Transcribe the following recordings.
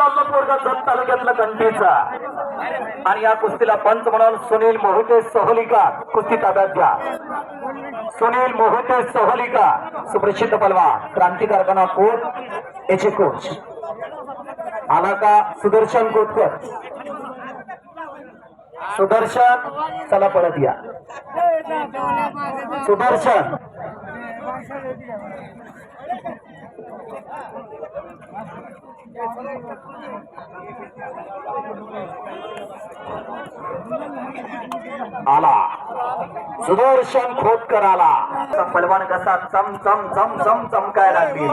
चाललं पोरगा जत तालुक्यातला कंटीचा आणि या कुस्तीला पंच म्हणून सुनील मोहिते सहलिका कुस्ती ताब्यात घ्या. सुनील मोहिते सहलिका सुप्रसिद्ध पलवान क्रांती कारखाना कोट याचे कोच. आला का सुदर्शन कोटकर? सुदर्शन चला परत या. सुदर्शन आला. सुदर्शन खोतकर आला. पलवान कसा चम चम चम चम चमकाय लागली.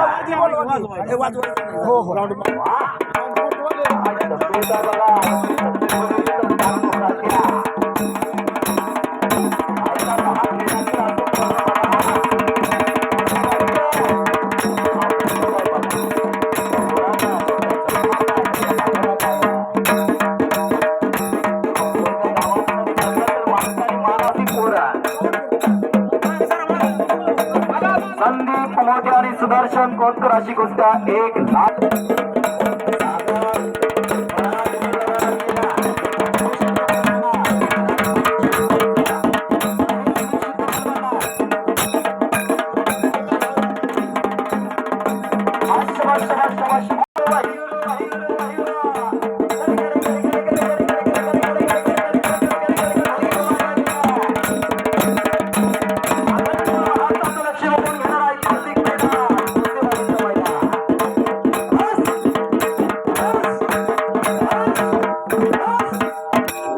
संदीप मोठे आणि सुदर्शन कोतकर अशी गोष्ट एक लाख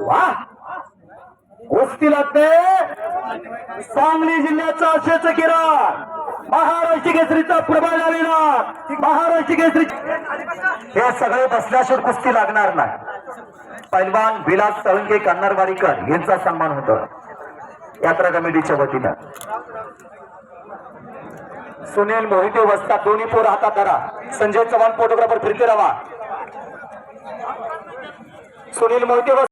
वा. गोष्टी लागते सांगली जिल्ह्याचा अशेच किरण. महाराष्ट्र केसरीचा प्रभाव झालेला महाराष्ट्र केसरी हे सगळे बसल्याशिवाय कुस्ती लागणार नाही. पैलवान विलास साळुंके कन्नरवाडीकर यांचा सन्मान होतो. यात्रा कमिटीच्या वतीनं. सुनील मोहिते वस्ता दोन्ही पोर हातात धरा. संजय चव्हाण फोटोग्राफर फिरते राहा सुनील मोहिते